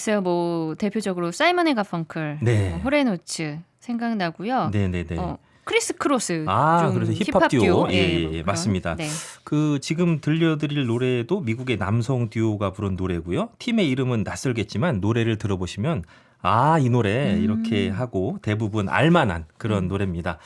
글쎄요, 뭐 대표적으로 사이먼 앤 가펑클, 네. 뭐 호레노츠 생각나고요. 네네네. 어, 크리스 크로스 아, 좀 그래서 힙합 듀오. 예, 예, 뭐 그런. 맞습니다. 네. 그 지금 들려드릴 노래도 미국의 남성 듀오가 부른 노래고요. 팀의 이름은 낯설겠지만 노래를 들어보시면 아, 이 노래 음. 이렇게 하고 대부분 알만한 그런 노래입니다.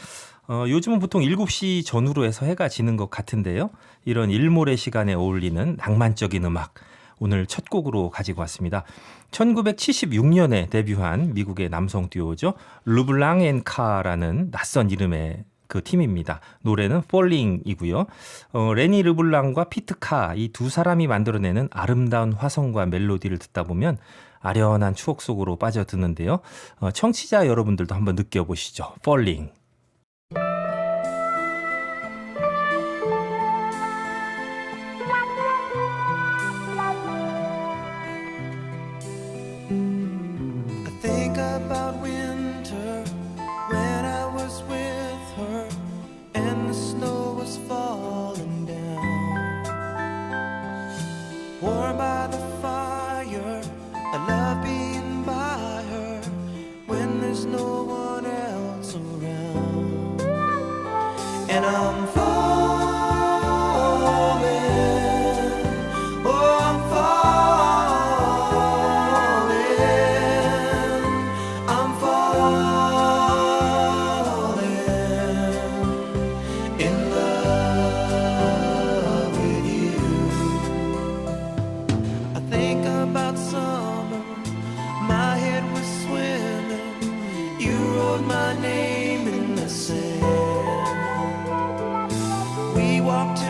어, 요즘은 보통 7시 전후로 해서 해가 지는 것 같은데요. 이런 일몰의 시간에 어울리는 낭만적인 음악. 오늘 첫 곡으로 가지고 왔습니다. 1976년에 데뷔한 미국의 남성 듀오죠. 르블랑 앤 카라는 낯선 이름의 그 팀입니다. 노래는 Falling이고요. 어, 레니 르블랑과 피트 카 이 두 사람이 만들어내는 아름다운 화성과 멜로디를 듣다 보면 아련한 추억 속으로 빠져드는데요. 어, 청취자 여러분들도 한번 느껴보시죠. Falling. About winter when I was with her and the snow was falling down. Warm by the fire, I love being by her when there's no one else around. And I'm my name in the sand. We walked